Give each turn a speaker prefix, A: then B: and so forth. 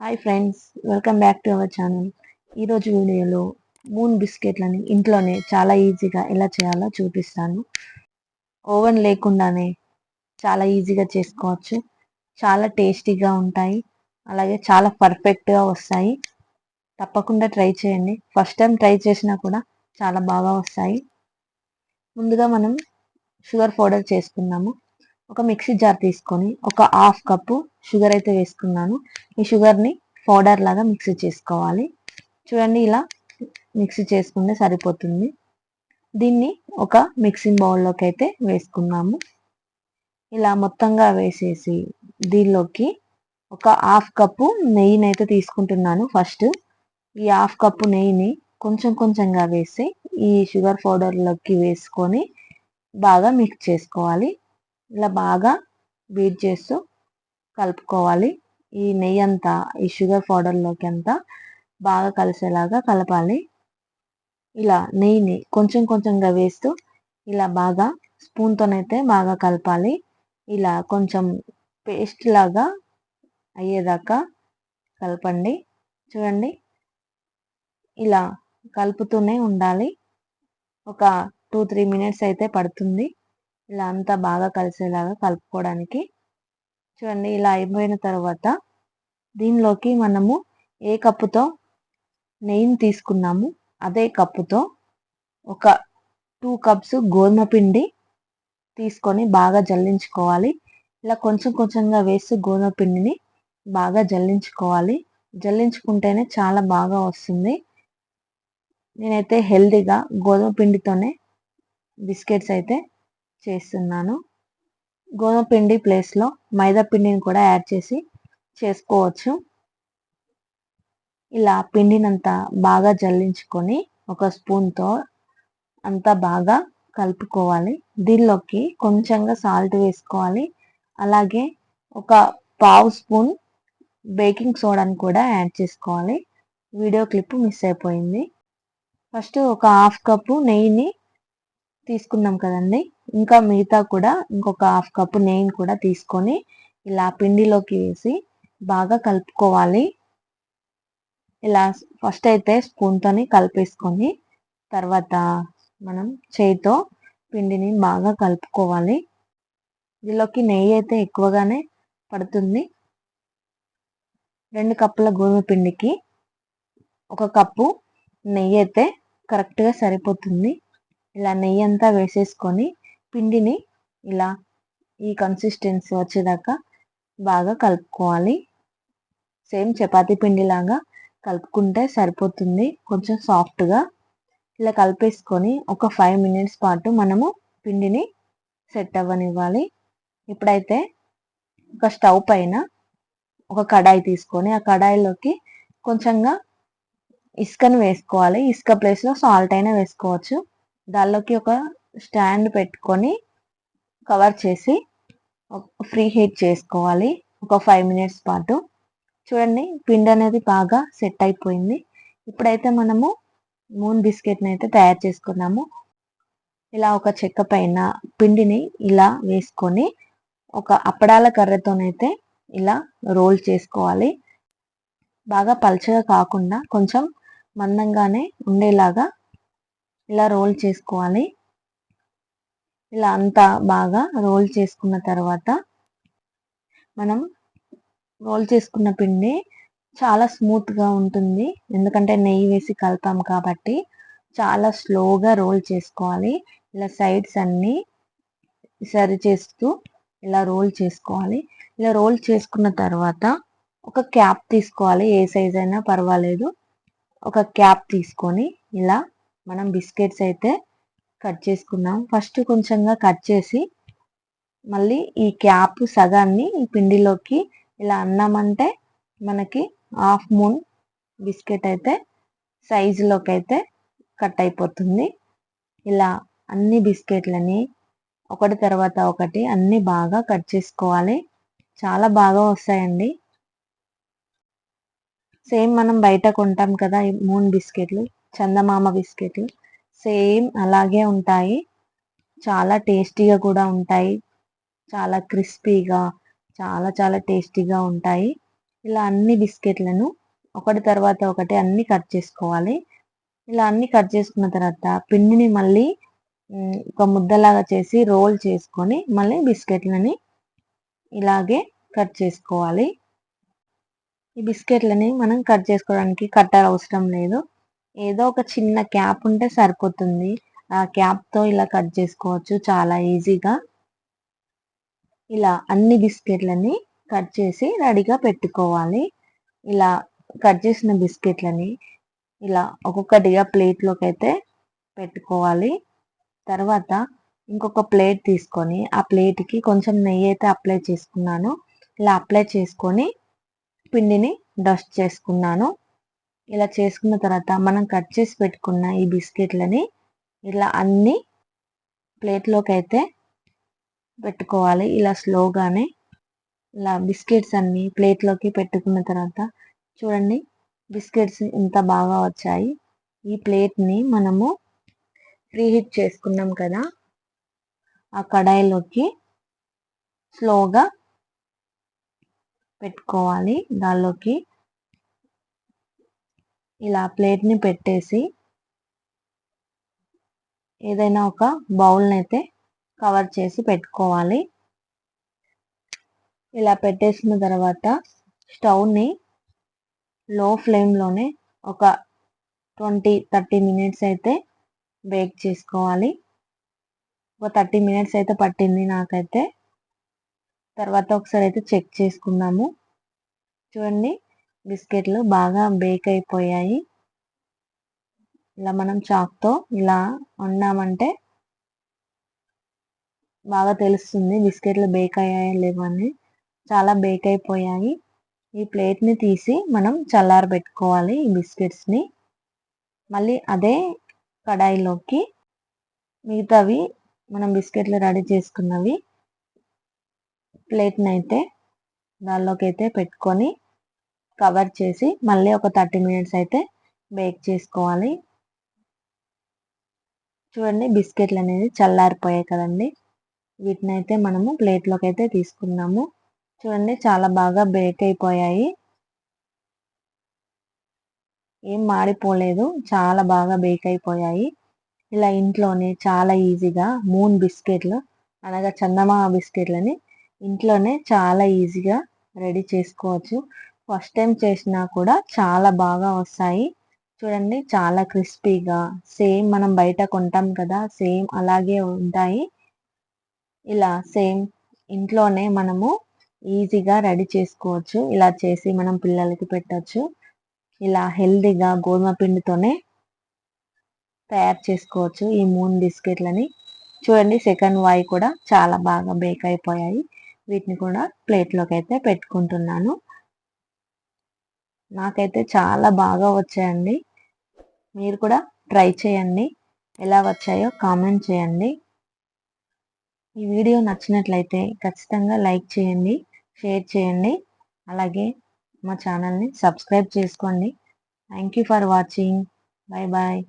A: Hi friends welcome back to our channel ఈరోజు వీడియోలో moon బిస్కెట్లని ఇంట్లోనే చాలా ఈజీగా ఎలా చేయాలో చూపిస్తాను. ఓవెన్ లేకుండానే చాలా ఈజీగా చేసుకోవచ్చు. చాలా టేస్టీగా ఉంటాయి. అలాగే చాలా పర్ఫెక్ట్గా వస్తాయి. తప్పకుండా ట్రై చేయండి. ఫస్ట్ టైం ట్రై చేసినా కూడా చాలా బాగా వస్తాయి. ముందుగా మనం షుగర్ పౌడర్ చేసుకున్నాము ఒక మిక్సీ జార్ తీసుకొని ఒక హాఫ్ కప్పు షుగర్ అయితే వేసుకున్నాను. ఈ షుగర్ని పౌడర్ లాగా మిక్సీ చేసుకోవాలి. చూడండి ఇలా మిక్సీ చేసుకుంటే సరిపోతుంది. దీన్ని ఒక మిక్సింగ్ బౌల్లోకి అయితే వేసుకున్నాము. ఇలా మొత్తంగా వేసేసి దీనిలోకి ఒక హాఫ్ కప్పు నెయ్యిని అయితే తీసుకుంటున్నాను ఫస్ట్. ఈ హాఫ్ కప్పు నెయ్యిని కొంచెం కొంచెంగా వేసి ఈ షుగర్ పౌడర్లోకి వేసుకొని బాగా మిక్స్ చేసుకోవాలి. ఇలా బాగా బీట్ చేస్తూ కలుపుకోవాలి. ఈ నెయ్యి అంతా ఈ షుగర్ పౌడర్లోకి అంతా బాగా కలిసేలాగా కలపాలి. ఇలా నెయ్యిని కొంచెం కొంచెంగా వేస్తూ ఇలా బాగా స్పూన్తోనైతే బాగా కలపాలి. ఇలా కొంచెం పేస్ట్ లాగా అయ్యేదాకా కలపండి. చూడండి. ఇలా కలుపుతూనే ఉండాలి. ఒక టూ త్రీ మినిట్స్ అయితే పడుతుంది. ఇలా అంతా బాగా కలిసేలాగా కలుపుకోవడానికి. చూడండి ఇలా అయిపోయిన తర్వాత దీనిలోకి మనము ఏ కప్పుతో నెయ్యిని తీసుకున్నాము అదే కప్పుతో ఒక టూ కప్స్ గోధుమ పిండి తీసుకొని బాగా జల్లించుకోవాలి. ఇలా కొంచెం కొంచెంగా వేసి గోధుమ పిండిని బాగా జల్లించుకోవాలి. జల్లించుకుంటేనే చాలా బాగా వస్తుంది. నేనైతే హెల్తీగా గోధుమ పిండితోనే బిస్కెట్స్ అయితే చేస్తున్నాను. గోధుమ పిండి ప్లేస్లో మైదా పిండిని కూడా యాడ్ చేసి చేసుకోవచ్చు. ఇలా పిండినంతా బాగా జల్లించుకొని ఒక స్పూన్తో అంతా బాగా కలుపుకోవాలి. దీనిలోకి కొంచెంగా సాల్ట్ వేసుకోవాలి. అలాగే ఒక పావు స్పూన్ బేకింగ్ సోడాని కూడా యాడ్ చేసుకోవాలి. వీడియో క్లిప్ మిస్ అయిపోయింది. ఫస్ట్ ఒక హాఫ్ కప్పు నెయ్యిని తీసుకున్నాం కదండి. ఇంకా మిగతా కూడా ఇంకొక హాఫ్ కప్పు నెయ్యిని కూడా తీసుకొని ఇలా పిండిలోకి వేసి బాగా కలుపుకోవాలి. ఇలా ఫస్ట్ అయితే స్పూన్తోని కలిపేసుకొని తర్వాత మనం చేయితో పిండిని బాగా కలుపుకోవాలి. దీనిలోకి నెయ్యి అయితే ఎక్కువగానే పడుతుంది. రెండు కప్పుల గోధుమ పిండికి ఒక కప్పు నెయ్యి అయితే కరెక్ట్గా సరిపోతుంది. ఇలా నెయ్యి అంతా వేసేసుకొని పిండిని ఇలా ఈ కన్సిస్టెన్సీ వచ్చేదాకా బాగా కలుపుకోవాలి. సేమ్ చపాతీ పిండిలాగా కలుపుకుంటే సరిపోతుంది. కొంచెం సాఫ్ట్గా ఇలా కలిపేసుకొని ఒక ఫైవ్ మినిట్స్ పాటు మనము పిండిని సెట్ అవ్వనివ్వాలి. ఇప్పుడైతే ఒక స్టవ్ పైన ఒక కడాయి తీసుకొని ఆ కడాయిలోకి కొంచెంగా ఇసుకను వేసుకోవాలి. ఇసుక ప్లేస్లో సాల్ట్ అయినా వేసుకోవచ్చు. దానిలోకి ఒక స్టాండ్ పెట్టుకొని కవర్ చేసి ఫ్రీ హీట్ చేసుకోవాలి. ఒక ఫైవ్ మినిట్స్ పాటు. చూడండి పిండి అనేది బాగా సెట్ అయిపోయింది. ఇప్పుడైతే మనము మూన్ బిస్కెట్ని అయితే తయారు చేసుకున్నాము. ఇలా ఒక చెక్క పైన పిండిని ఇలా వేసుకొని ఒక అప్పడాల కర్రతోనైతే ఇలా రోల్ చేసుకోవాలి. బాగా పలచగా కాకుండా కొంచెం మందంగానే ఉండేలాగా ఇలా రోల్ చేసుకోవాలి. ఇలా అంతా బాగా రోల్ చేసుకున్న తర్వాత మనం రోల్ చేసుకున్న పిండి చాలా స్మూత్గా ఉంటుంది. ఎందుకంటే నెయ్యి వేసి కలుపాం కాబట్టి చాలా స్లోగా రోల్ చేసుకోవాలి. ఇలా సైడ్స్ అన్నీ సరి చేస్తూ ఇలా రోల్ చేసుకోవాలి. ఇలా రోల్ చేసుకున్న తర్వాత ఒక క్యాప్ తీసుకోవాలి. ఏ సైజ్ అయినా పర్వాలేదు. ఒక క్యాప్ తీసుకొని ఇలా మనం బిస్కెట్స్ అయితే కట్ చేసుకున్నాం. ఫస్ట్ కొంచెంగా కట్ చేసి మళ్ళీ ఈ క్యాప్ సగాన్ని ఈ పిండిలోకి ఇలా అన్నామంటే మనకి హాఫ్ మూన్ బిస్కెట్ అయితే సైజులోకి అయితే కట్ అయిపోతుంది. ఇలా అన్ని బిస్కెట్లని ఒకటి తర్వాత ఒకటి అన్ని బాగా కట్ చేసుకోవాలి. చాలా బాగా వస్తాయండి. సేమ్ మనం బయట కొంటాం కదా మూన్ బిస్కెట్లు చందమామ బిస్కెట్లు. సేమ్ అలాగే ఉంటాయి. చాలా టేస్టీగా కూడా ఉంటాయి. చాలా క్రిస్పీగా చాలా చాలా టేస్టీగా ఉంటాయి. ఇలా అన్ని బిస్కెట్లను ఒకటి తర్వాత ఒకటి అన్ని కట్ చేసుకోవాలి. ఇలా అన్ని కట్ చేసుకున్న తర్వాత పిండిని మళ్ళీ ఒక ముద్దలాగా చేసి రోల్ చేసుకొని మళ్ళీ బిస్కెట్లని ఇలాగే కట్ చేసుకోవాలి. ఈ బిస్కెట్లని మనం కట్ చేసుకోవడానికి కట్టర్ అవసరం లేదు. ఏదో ఒక చిన్న క్యాప్ ఉంటే సరిపోతుంది. ఆ క్యాప్తో ఇలా కట్ చేసుకోవచ్చు. చాలా ఈజీగా. ఇలా అన్ని బిస్కెట్లని కట్ చేసి రెడీగా పెట్టుకోవాలి. ఇలా కట్ చేసిన బిస్కెట్లని ఇలా ఒక్కొక్కటిగా ప్లేట్లోకి అయితే పెట్టుకోవాలి. తర్వాత ఇంకొక ప్లేట్ తీసుకొని ఆ ప్లేట్కి కొంచెం నెయ్యి అయితే అప్లై చేసుకున్నాను. ఇలా అప్లై చేసుకొని పిండిని డస్ట్ చేసుకున్నాను. ఇలా చేసుకున్న తర్వాత మనం కట్ చేసి పెట్టుకున్న ఈ బిస్కెట్లని ఇలా అన్ని ప్లేట్లోకి అయితే పెట్టుకోవాలి. ఇలా స్లోగానే ఇలా బిస్కెట్స్ అన్ని ప్లేట్లోకి పెట్టుకున్న తర్వాత చూడండి బిస్కెట్స్ ఇంత బాగా వచ్చాయి. ఈ ప్లేట్ని మనము ప్రీహీట్ చేసుకున్నాం కదా ఆ కడాయిలోకి స్లోగా పెట్టుకోవాలి. దానిలోకి ఇలా ప్లేట్ని పెట్టేసి ఏదైనా ఒక బౌల్ని అయితే కవర్ చేసి పెట్టుకోవాలి. ఇలా పెట్టేసిన తర్వాత స్టవ్ని లో ఫ్లేమ్లోనే ఒక ట్వంటీ థర్టీ మినిట్స్ అయితే బేక్ చేసుకోవాలి. ఒక థర్టీ మినిట్స్ అయితే పట్టింది నాకైతే. తర్వాత ఒకసారి అయితే చెక్ చేసుకున్నాము చూడండి బిస్కెట్లు బాగా బేక్ అయిపోయాయి. ఇలా మనం చాక్తో ఇలా వండామంటే బాగా తెలుస్తుంది బిస్కెట్లు బేక్ అయ్యాయా లేవని చాలా బేక్ అయిపోయాయి. ఈ ప్లేట్ని తీసి మనం చల్లారబెట్టుకోవాలి ఈ బిస్కెట్స్ని. మళ్ళీ అదే కడాయిలోకి మిగతావి మనం బిస్కెట్లు రెడీ చేసుకున్నవి ప్లేట్ని అయితే దానిలోకి అయితే పెట్టుకొని కవర్ చేసి మళ్ళీ ఒక థర్టీ మినిట్స్ అయితే బేక్ చేసుకోవాలి. చూడండి బిస్కెట్లు అనేది చల్లారిపోయాయి కదండి. వీటిని అయితే మనము ప్లేట్లోకి అయితే తీసుకున్నాము. చూడండి చాలా బాగా బేక్ అయిపోయాయి. ఏం మాడిపోలేదు చాలా బాగా బేక్ అయిపోయాయి. ఇలా ఇంట్లోనే చాలా ఈజీగా మూన్ బిస్కెట్లు అనగా చందమా బిస్కెట్లని ఇంట్లోనే చాలా ఈజీగా రెడీ చేసుకోవచ్చు. ఫస్ట్ టైం చేసినా కూడా చాలా బాగా వస్తాయి. చూడండి చాలా క్రిస్పీగా సేమ్ మనం బయట కొంటాం కదా సేమ్ అలాగే ఉంటాయి. ఇలా సేమ్ ఇంట్లోనే మనము ఈజీగా రెడీ చేసుకోవచ్చు. ఇలా చేసి మనం పిల్లలకి పెట్టచ్చు. ఇలా హెల్దీగా గోధుమ పిండితోనే తయారు చేసుకోవచ్చు ఈ మూన్ బిస్కెట్లని. చూడండి సెకండ్ వాయి కూడా చాలా బాగా బేక్ అయిపోయాయి. వీటిని కూడా ప్లేట్లోకి అయితే పెట్టుకుంటున్నాను. నాకైతే చాలా బాగా వచ్చాయండి. మీరు కూడా ట్రై చేయండి. ఎలా వచ్చాయో కామెంట్ చేయండి. ఈ వీడియో నచ్చినట్లయితే ఖచ్చితంగా లైక్ చేయండి షేర్ చేయండి. అలాగే మా ఛానల్ని సబ్స్క్రైబ్ చేసుకోండి. Thank you for watching. Bye bye